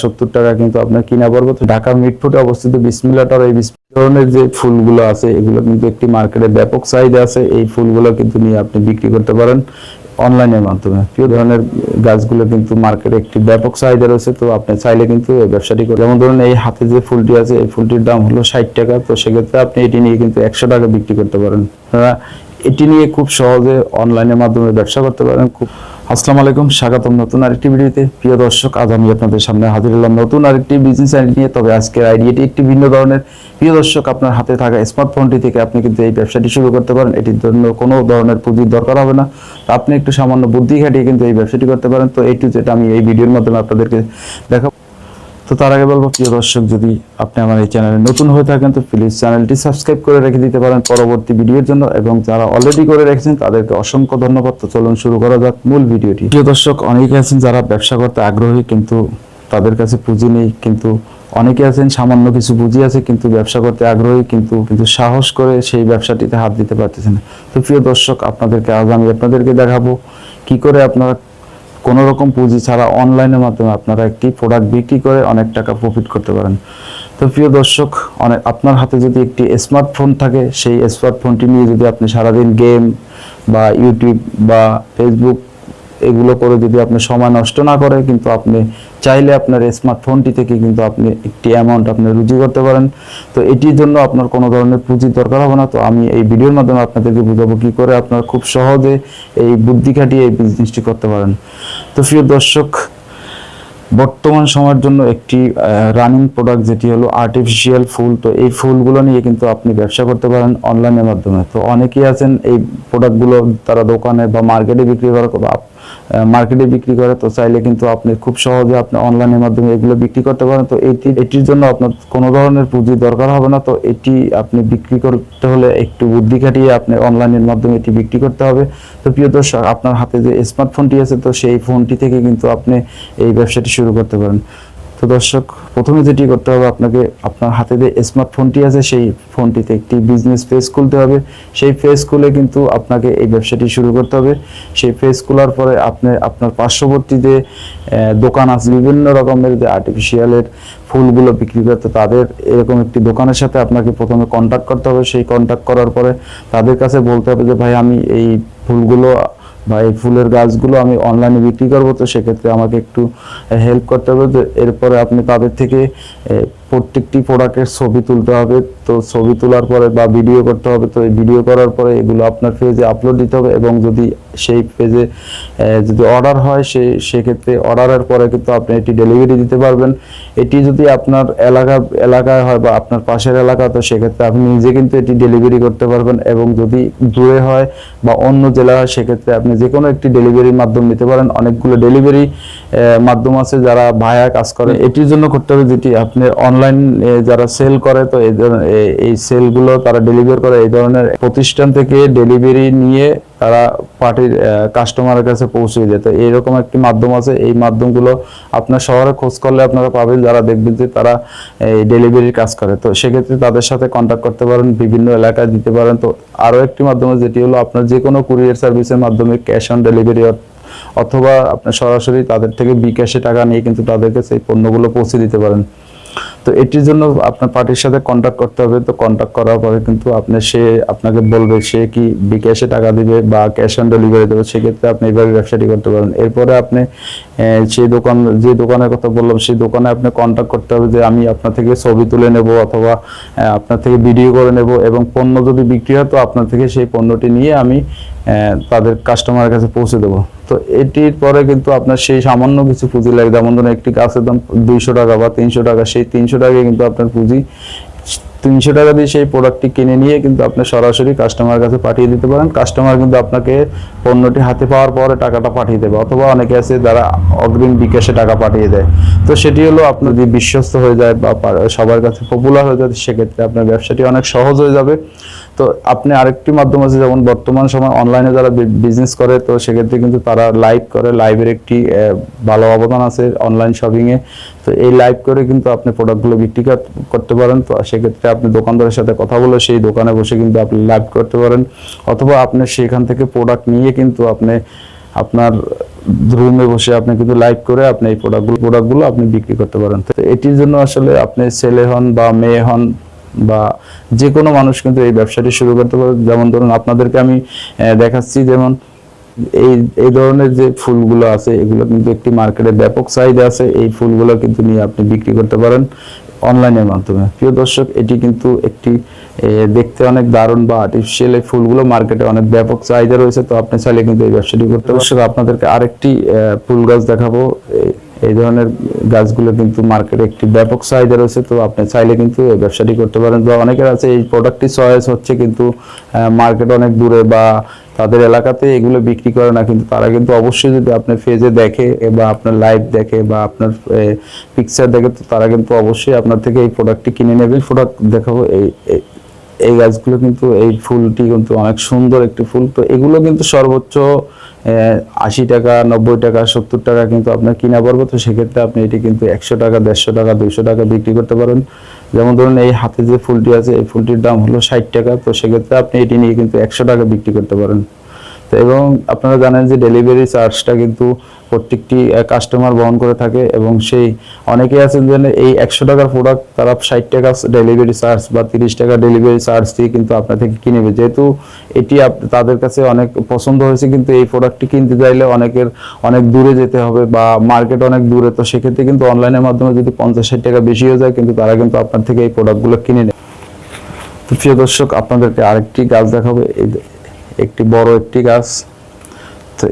সত্তর টাকা কিন্তু আপনার কিনা পড়বে। তো ঢাকা মিটফুটে অবস্থিত বিসমিল্লা টাওয়ার এই ধরনের যে ফুলগুলো আছে, এগুলো কিন্তু একটি মার্কেটে ব্যাপক চাহিদা আছে। এই ফুলগুলো কিন্তু নিয়ে আপনি বিক্রি করতে পারেন অনলাইনের মাধ্যমে। প্রিয় ধরনের গাছগুলো কিন্তু মার্কেটে একটি ব্যাপক চাহিদা রয়েছে, তো আপনি চাইলে কিন্তু এই ব্যবসাটি করে যেমন ধরুন, এই হাতে যে ফুলটি আছে, এই ফুলটির দাম হলো ষাট টাকা। তো সেক্ষেত্রে আপনি এটি নিয়ে কিন্তু একশো টাকা বিক্রি করতে পারেন। এটি নিয়ে খুব সহজে অনলাইনের মাধ্যমে ব্যবসা করতে পারেন। খুব আসসালামু আলাইকুম, স্বাগতম নতুন আরেকটি ভিডিওতে। প্রিয় দর্শক, আজ আমি আপনাদের সামনে হাজির হলাম নতুন আরেকটি বিজনেস আইডিয়া নিয়ে, তবে আজকের আইডিয়াটি একটি ভিন্ন ধরনের। প্রিয় দর্শক, আপনার হাতে থাকা স্মার্টফোনটি থেকে আপনি কিন্তু এই ব্যবসাটি শুরু করতে পারেন। এটির জন্য কোনো ধরনের পুঁজির দরকার হবে না। আপনি একটু সামান্য বুদ্ধি খাটিয়ে কিন্তু এই ব্যবসাটি করতে পারেন। তো এইটু যেটা আমি এই ভিডিওর মাধ্যমে আপনাদেরকে দেখাবো। তার আগে বলব, প্রিয় দর্শক, যদি আপনি আমার এই চ্যানেলে নতুন হয়ে থাকেন, তো প্লিজ চ্যানেলটি সাবস্ক্রাইব করে রেখে দিতে পারেন পরবর্তী ভিডিওর জন্য। এবং যারা অলরেডি করে রেখেছেন, তাদেরকে অসংখ্য ধন্যবাদ। তো চলুন শুরু করা যাক মূল ভিডিওটি। প্রিয় দর্শক, অনেকে আছেন যারা ব্যবসা করতে আগ্রহী, কিন্তু তাদের কাছে পুঁজি নেই। কিন্তু অনেকে আছেন, সামান্য কিছু পুঁজি আছে, কিন্তু ব্যবসা করতে আগ্রহী, কিন্তু কিন্তু সাহস করে সেই ব্যবসাটিতে হাত দিতে পারতেছেন তো প্রিয় দর্শক, আপনাদেরকে আজ আমি আপনাদেরকে দেখাবো, কি করে আপনারা কোনো রকম পুঁজি ছাড়া অনলাইনের মাধ্যমে আপনারা একটি প্রোডাক্ট বিক্রি করে অনেক টাকা প্রফিট করতে পারেন। তো প্রিয় দর্শক অনেক আপনার হাতে যদি একটি স্মার্টফোন থাকে, সেই স্মার্টফোনটি নিয়ে যদি আপনি সারাদিন গেম বা ইউটিউব বা ফেসবুক এগুলো করে যদি আপনি সময় নষ্ট না করে, কিন্তু আপনি চাইলে আপনার স্মার্টফোনটি থেকে কিন্তু আপনি একটি অ্যামাউন্ট আপনি রুজি করতে পারেন। তো এটির জন্য আপনার কোনো ধরনের পুঁজির দরকার হবে না। তো আমি এই ভিডিওর মাধ্যমে আপনাদেরকে বুঝাবো কি করে আপনারা খুব সহজে এই বুদ্ধি খাটিয়ে এই বিজনেসটি করতে পারেন। তো প্রিয় দর্শক, বর্তমান সময়ের জন্য একটি রানিং প্রোডাক্ট যেটি হলো আর্টিফিশিয়াল ফুল, তো এই ফুলগুলো নিয়ে কিন্তু আপনি ব্যবসা করতে পারেন অনলাইনের মাধ্যমে। তো অনেকেই আছেন এই প্রোডাক্টগুলো তারা দোকানে বা মার্কেটে বিক্রি করার মার্কেটে বিক্রি করে, তো চাইলে কিন্তু আপনি খুব সহজে আপনি অনলাইনের মাধ্যমে এগুলো বিক্রি করতে পারেন। তো এটি, এটির জন্য আপনার কোনো ধরনের পুঁজি দরকার হবে না। তো এটি আপনি বিক্রি করতে হলে একটু বুদ্ধি খাটিয়ে আপনি অনলাইনের মাধ্যমে এটি বিক্রি করতে হবে। তো প্রিয় দর্শক, আপনার হাতে যে স্মার্টফোনটি আছে, তো সেই ফোনটি থেকে কিন্তু আপনি এই ব্যবসাটি শুরু করতে পারেন। তো দর্শক, প্রথমে যেটি করতে হবে, আপনাকে আপনার হাতে যে স্মার্টফোনটি আছে, সেই ফোনটিতে একটি বিজনেস পেজ খুলতে হবে। সেই পেজ খুলে কিন্তু আপনাকে এই ব্যবসাটি শুরু করতে হবে। সেই পেজ খোলার পরে আপনি আপনার পার্শ্ববর্তী যে দোকান আছে, বিভিন্ন রকমের যে আর্টিফিশিয়ালের ফুলগুলো বিক্রি করতে তাদের এরকম একটি দোকানের সাথে আপনাকে প্রথমে কন্ট্যাক্ট করতে হবে। সেই কন্ট্যাক্ট করার পরে তাদের কাছে বলতে হবে যে, ভাই, আমি এই ফুলগুলো বা এই ফুলের গাছগুলো আমি অনলাইনে বিক্রি করব, তো সেক্ষেত্রে আমাকে একটু হেল্প করতে হবে। তো এরপরে আপনি তাদের থেকে প্রত্যেকটি প্রোডাক্টের ছবি তুলতে হবে। তো ছবি তোলার পরে বা ভিডিও করতে হবে, তো এই ভিডিও করার পরে এগুলো আপনার পেজে আপলোড দিতে হবে এবং যদি সেই পেজে যদি অর্ডার হয়, সে, সেক্ষেত্রে অর্ডারের পরে কিন্তু আপনি এটি ডেলিভারি দিতে পারবেন। এটি যদি আপনার এলাকা, এলাকায় হয় বা আপনার পাশের এলাকা, তো সেক্ষেত্রে আপনি নিজে কিন্তু এটি ডেলিভারি করতে পারবেন এবং যদি দূরে হয় বা অন্য জেলা হয়, সেক্ষেত্রে আপনি যে কোনো একটি ডেলিভারির মাধ্যম নিতে পারেন। অনেকগুলো ডেলিভারি মাধ্যম আছে যারা ভায়া কাজ করে, এটির জন্য করতে হবে যেটি আপনি অনলাইন যারা সেল করে, তো এই সেলগুলো তারা ডেলিভারি করে, এই ধরনের প্রতিষ্ঠান থেকে ডেলিভারি নিয়ে তারা পার্টির কাস্টমারের কাছে পৌঁছে দেয় তো এইরকম একটি মাধ্যম আছে, এই মাধ্যমগুলো আপনার শহরে খোঁজ করলে আপনারা পাবেন, যারা দেখবেন যে তারা এই ডেলিভারির কাজ করে। তো সেক্ষেত্রে তাদের সাথে কন্ট্যাক্ট করতে পারেন, বিভিন্ন এলাকায় দিতে পারেন। তো আরও একটি মাধ্যম যেটি হলো আপনার যে কোনো কুরিয়ার সার্ভিসের মাধ্যমে ক্যাশ অন ডেলিভারি অথবা আপনি সরাসরি তাদের থেকে বিকাশে টাকা নিয়ে কিন্তু তাদেরকে সেই পণ্যগুলো পৌঁছে দিতে পারেন। তো এটির জন্য আপনার পার্টির সাথে কন্ট্যাক্ট করতে হবে। তো কন্ট্যাক্ট করার পরে কিন্তু আপনি সে আপনাকে বলবে সে কি বিকাশে টাকা দিবে বা ক্যাশ অন ডেলিভারি দেবে, সেক্ষেত্রে আপনি এইভাবে ব্যবসাটি করতে পারেন এরপরে আপনি সেই দোকান, যে দোকানের কথা বললাম, সেই দোকানে আপনি কন্ট্যাক্ট করতে হবে যে আমি আপনার থেকে ছবি তুলে নেব অথবা আপনার থেকে ভিডিও করে নেব এবং পণ্য যদি বিক্রি হয়, তো আপনার থেকে সেই পণ্যটি নিয়ে আমি তাদের কাস্টমারের কাছে পৌঁছে দেবো। তো এটির পরে কিন্তু আপনার সেই সামান্য কিছু পুঁজি লাগে যেমন ধরুন একটি গাছের দাম দুইশো টাকা বা তিনশো টাকা, সেই তিনশো টাকায় কিন্তু আপনার পুঁজি তিনশো টাকা দিয়ে সেই প্রোডাক্টটি কিনে নিয়ে কিন্তু আপনি সরাসরি কাস্টমার কাছে পাঠিয়ে দিতে পারেন। কাস্টমার কিন্তু আপনাকে পণ্যটি হাতে পাওয়ার পরে টাকাটা পাঠিয়ে দেবে অথবা অনেকে আছে যারা অগ্রিম বিকাশে টাকা পাঠিয়ে দেয়। তো সেটি হলো আপনার যদি বিশ্বস্ত হয়ে যায় বা সবার কাছে পপুলার হয়ে যায়, সেক্ষেত্রে আপনার ব্যবসাটি অনেক সহজ হয়ে যাবে। তো আপনি আরেকটি মাধ্যম আছে, যেমন বর্তমান সময় অনলাইনে যারা বিজনেস করে, তো সেক্ষেত্রে কিন্তু তারা লাইভ করে। লাইভের একটি ভালো অবদান আছে অনলাইন শপিংয়ে তো এই লাইভ করে কিন্তু আপনি প্রোডাক্টগুলো বিক্রি কর- করতে পারেন। তো সেক্ষেত্রে আপনি দোকানদারের সাথে কথা বলে সেই দোকানে বসে কিন্তু আপনি লাইভ করতে পারেন। অথবা আপনি সেখান থেকে প্রোডাক্ট নিয়ে কিন্তু আপনি আপনার রুমে বসে আপনি কিন্তু লাইভ করে আপনি এই প্রোডাক্টগুলো প্রোডাক্টগুলো আপনি বিক্রি করতে পারেন। তো এটির জন্য আসলে আপনি ছেলে হন বা মেয়ে হন বা যে কোনো মানুষ কিন্তু এই ব্যবসাটি শুরু করতে পারে। যেমন ধরুন আপনাদেরকে আমি দেখাচ্ছি, যেমন এই এই ধরনের যে ফুলগুলো আছে, এগুলো কিন্তু একটি মার্কেটে ব্যাপক চাহিদা আছে। এই ফুলগুলো কিন্তু নিয়ে আপনি বিক্রি করতে পারেন। অনলাইনের মাধ্যমে। প্রিয় দর্শক এটি কিন্তু একটি দেখতে অনেক দারুণ বা আর্টিফিশিয়াল এই ফুলগুলো মার্কেটে অনেক ব্যাপক চাহিদা রয়েছে তো আপনি চাইলে কিন্তু এই ব্যবসাটি করতে দর্শক আপনাদেরকে আরেকটি আহ, ফুল গাছ দেখাবো। এই- ধরনের গাছগুলো কিন্তু মার্কেটে একটি ব্যাপক চাহিদা রয়েছে, তো আপনি চাইলে কিন্তু এই ব্যবসাটি করতে পারেন। বা অনেকের আছে এই প্রোডাক্টটি চয়েস হচ্ছে কিন্তু মার্কেট অনেক দূরে বা তাদের এলাকাতে এগুলো বিক্রি করে না, কিন্তু তারা কিন্তু অবশ্যই যদি আপনার ফেজে দেখে বা আপনার লাইভ দেখে বা আপনার পিকচার দেখে, তো তারা কিন্তু অবশ্যই আপনার থেকে এই প্রোডাক্টটি কিনে নেবে। প্রোডাক্ট দেখাবো এই এই- গাছগুলো কিন্তু, এই ফুলটি কিন্তু অনেক সুন্দর একটি ফুল। তো এগুলো কিন্তু সর্বোচ্চ আশি টাকা, নব্বই টাকা, সত্তর টাকা কিন্তু আপনার কিনা পারব তো সেক্ষেত্রে আপনি এটি কিন্তু একশো টাকা, দেড়শো টাকা, দুইশো টাকা বিক্রি করতে পারেন। যেমন ধরুন, এই হাতে যে ফুলটি আছে, এই ফুলটির দাম হলো ষাট টাকা। তো সেক্ষেত্রে আপনি এটি নিয়ে কিন্তু একশো টাকা বিক্রি করতে পারেন। তো এবং আপনারা জানেন যে ডেলিভারি চার্জটা কিন্তু প্রত্যেকটি কাস্টমার বহন করে থাকে এবং সেই অনেকেই আছেন যে এই একশো টাকার প্রোডাক্ট তারা ষাট টাকা ডেলিভারি চার্জ বা তিরিশ টাকা ডেলিভারি চার্জ দিয়ে কিন্তু আপনার থেকে কিনে নেবে। যেহেতু এটি তাদের কাছে অনেক পছন্দ হয়েছে, কিন্তু এই প্রোডাক্টটি কিনতে চাইলে অনেকের অনেক দূরে যেতে হবে বা মার্কেট অনেক দূরে। তো সেক্ষেত্রে কিন্তু অনলাইনের মাধ্যমে যদি পঞ্চাশ, ষাট টাকা বেশি হয়ে যায়, কিন্তু তারা কিন্তু আপনার থেকে এই প্রোডাক্টগুলো কিনে নেয়। তো প্রিয় দর্শক, আপনাদেরকে আরেকটি গাছ দেখাবো। এই একটি বড় একটি গাছ। তো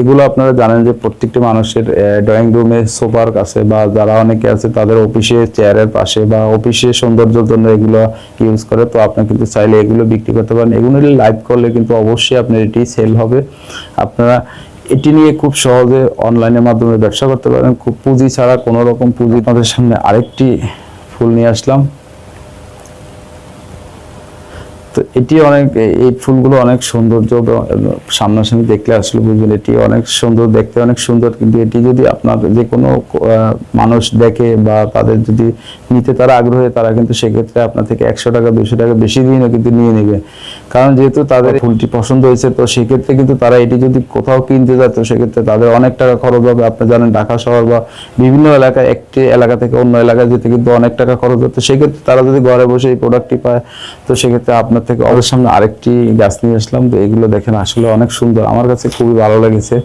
এগুলো আপনারা জানেন যে প্রত্যেকটি মানুষের ড্রয়িং রুমে সোফার কাছে বা যারা অনেকে আছে তাদের অফিসে চেয়ারের পাশে বা অফিসে সৌন্দর্যের জন্য এগুলো ইউজ করে। তো আপনি কিন্তু চাইলে এগুলো বিক্রি করতে পারেন। এগুলো লাইভ করলে কিন্তু অবশ্যই আপনার এটি সেল হবে। আপনারা এটি নিয়ে খুব সহজে অনলাইনের মাধ্যমে ব্যবসা করতে পারেন। খুব পুঁজি ছাড়া কোনো রকম পুঁজি আমাদের সামনে আরেকটি ফুল নিয়ে আসলাম। তো এটি অনেক এই ফুলগুলো অনেক সৌন্দর্য সামনাসামনি দেখলে আসলে বুঝবেন এটি অনেক সুন্দর, দেখতে অনেক সুন্দর। কিন্তু এটি যদি আপনার যে কোনো মানুষ দেখে বা তাদের যদি নিতে তারা আগ্রহে, তারা কিন্তু সেক্ষেত্রে আপনার থেকে একশো টাকা, দুশো টাকা বেশি দিনও কিন্তু নিয়ে নেবে। কারণ যেহেতু তাদের ফুলটি পছন্দ হয়েছে, তো সেক্ষেত্রে কিন্তু তারা এটি যদি কোথাও কিনতে যায়, তো সেক্ষেত্রে তাদের অনেক টাকা খরচ হবে। আপনি জানেন ঢাকা শহর বা বিভিন্ন এলাকায়, একটি এলাকা থেকে অন্য এলাকায় যেতে কিন্তু অনেক টাকা খরচ হতো সেক্ষেত্রে তারা যদি ঘরে বসে এই প্রোডাক্টটি পায়, তো সেক্ষেত্রে আপনার থেকে ওদের সামনে আরেকটি গাছ নিয়ে আসলাম। তো এগুলো দেখেন আসলে অনেক সুন্দর। আমার কাছে খুবই ভালো লেগেছে।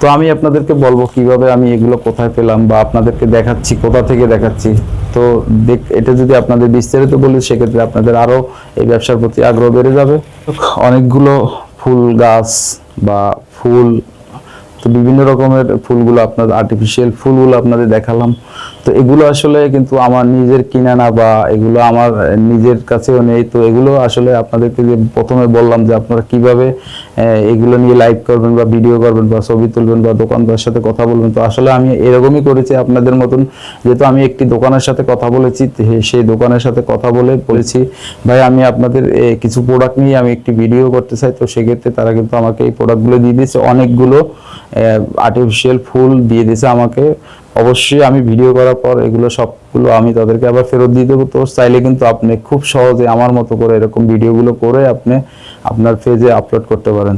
তো আমি আপনাদেরকে বলব কীভাবে আমি এগুলো কোথায় পেলাম বা আপনাদেরকে দেখাচ্ছি, কোথা থেকে দেখাচ্ছি। তো দেখ, এটা যদি আপনাদের বিস্তারিত বলি, সেক্ষেত্রে আপনাদের আরও এই ব্যবসার প্রতি আগ্রহ বেড়ে যাবে। অনেকগুলো ফুল গাছ বা ফুল, তো বিভিন্ন রকমের ফুলগুলো আপনার আর্টিফিশিয়াল ফুলগুলো আপনাদের দেখালাম। তো এগুলো আসলে কিন্তু আমার নিজের কিনা না বা এগুলো আমার নিজের কাছেও নেই। তো এগুলো আসলে আপনাদেরকে যে প্রথমে বললাম যে আপনারা কীভাবে এগুলো নিয়ে লাইভ করবেন বা ভিডিও করবেন বা ছবি তুলবেন বা দোকানদারের সাথে কথা বলবেন। তো আসলে আমি এরকমই করেছি আপনাদের মতন। যেহেতু আমি একটি দোকানের সাথে কথা বলেছি সেই দোকানের সাথে কথা বলে বলেছি, ভাই আমি আপনাদের কিছু প্রোডাক্ট নিয়ে আমি একটি ভিডিও করতে চাই। তো সেক্ষেত্রে তারা কিন্তু আমাকে এই প্রোডাক্টগুলো দিয়ে দিয়েছে। অনেকগুলো আর্টিফিশিয়াল ফুল দিয়ে দিয়েছে আমাকে। অবশ্যই আমি ভিডিও করার পর এগুলো সবগুলো আমি তাদেরকে আবার ফেরত দিয়ে দেবো। তো চাইলে কিন্তু আপনি খুব সহজে আমার মতো করে এরকম ভিডিওগুলো করে আপনি আপনার পেজে আপলোড করতে পারেন।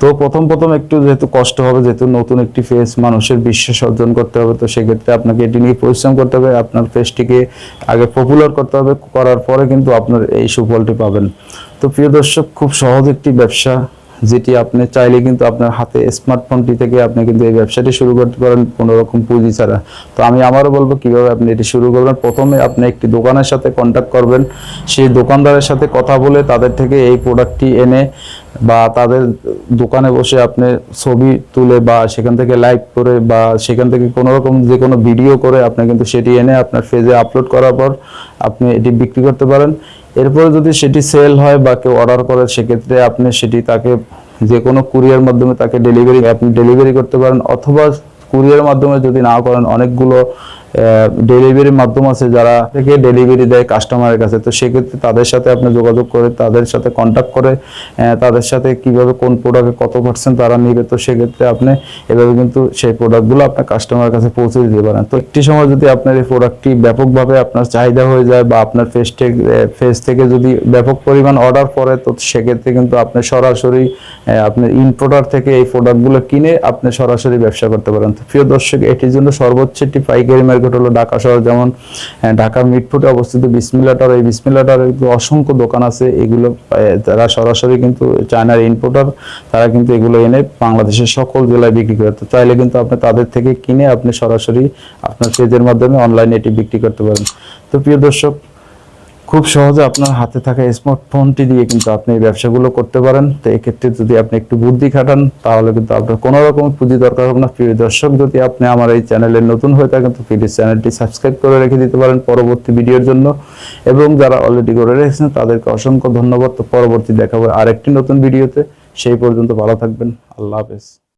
তো প্রথম প্রথম একটু যেহেতু কষ্ট হবে, যেহেতু নতুন একটি ফেস মানুষের বিশ্বাস অর্জন করতে হবে, তো সেক্ষেত্রে আপনাকে এটি নিয়ে পরিশ্রম করতে হবে। আপনার ফেসটিকে আগে পপুলার করতে হবে, করার পরে কিন্তু আপনার এই সুফলটি পাবেন। তো প্রিয় দর্শক, খুব সহজ একটি ব্যবসা। যেটি আপনি চাইলে কিন্তু আপনার হাতে স্মার্টফোনটি থেকে আপনি কিন্তু এই ব্যবসাটি শুরু করতে পারেন কোনো রকম পুঁজি ছাড়া। তো আমি আমারও বলব কীভাবে আপনি এটি শুরু করবেন। প্রথমে আপনি একটি দোকানের সাথে কন্ট্যাক্ট করবেন। সেই দোকানদারের সাথে কথা বলে তাদের থেকে এই প্রোডাক্টটি এনে বা তাদের দোকানে বসে আপনি ছবি তুলে বা সেখান থেকে লাইভ করে বা সেখান থেকে কোনো রকম যে কোনো ভিডিও করে আপনি কিন্তু সেটি এনে আপনার ফেজে আপলোড করার পর আপনি এটি বিক্রি করতে পারেন। এরপরে যদি সেটি সেল হয় বা কেউ অর্ডার করে, সেক্ষেত্রে আপনি সেটি তাকে যে কোনো কুরিয়ার মাধ্যমে তাকে ডেলিভারি আপনি ডেলিভারি করতে পারেন, অথবা কুরিয়ার মাধ্যমে যদি না করেন, অনেকগুলো ডেলিভারি মাধ্যম আছে যারা থেকে ডেলিভারি দেয় কাস্টমারের কাছে। তো সেক্ষেত্রে তাদের সাথে আপনি যোগাযোগ করে, তাদের সাথে কন্ট্যাক্ট করে তাদের সাথে কীভাবে কোন প্রোডাক্টে কত পার্সেন্ট তারা নেবে, তো সেক্ষেত্রে আপনি এভাবে কিন্তু সেই প্রোডাক্টগুলো আপনার কাস্টমারের কাছে পৌঁছে দিতে পারেন। তো একটি সময় যদি আপনার এই প্রোডাক্টটি ব্যাপকভাবে আপনার চাহিদা হয়ে যায় বা আপনার ফেস ফেস থেকে যদি ব্যাপক পরিমাণ অর্ডার পড়ে, তো সেক্ষেত্রে কিন্তু আপনি সরাসরি আপনার আপনি ইনপোর্টার থেকে এই প্রোডাক্টগুলো কিনে আপনি সরাসরি ব্যবসা করতে পারেন। তো প্রিয় দর্শক, এটির জন্য সর্বোচ্চ একটি পাইকারি মার্কেট হলো ঢাকা শহর, যেমন ঢাকা ঢাকার মিটফুটে অবস্থিত বিসমিল্লাটার এই কিন্তু অসংখ্য দোকান আছে। এগুলো তারা সরাসরি কিন্তু চায়নার ইনপোর্টার তারা কিন্তু এগুলো এনে বাংলাদেশের সকল জেলায় বিক্রি করে। তো চাইলে কিন্তু আপনি তাদের থেকে কিনে আপনি সরাসরি আপনার পেজের মাধ্যমে অনলাইনে এটি বিক্রি করতে পারেন। তো প্রিয় দর্শক খুব সহজে আপনার হাতে থাকা স্মার্টফোনটি দিয়ে কিন্তু আপনি এই ব্যবসাগুলো করতে পারেন। তো এক্ষেত্রে যদি আপনি একটু বুদ্ধি খাটান, তাহলে কিন্তু আপনার কোনো রকম পুঁজি দরকার হবে না। প্রিয় দর্শক, যদি আপনি আমার এই চ্যানেলে নতুন হয়ে থাকেন, তো প্লিজ চ্যানেলটি সাবস্ক্রাইব করে রেখে দিতে পারেন পরবর্তী ভিডিওর জন্য। এবং যারা অলরেডি করে রেখেছেন, তাদেরকে অসংখ্য ধন্যবাদ। তো পরবর্তী দেখাবো আরেকটি নতুন ভিডিওতে। সেই পর্যন্ত ভালো থাকবেন। আল্লাহ হাফেজ।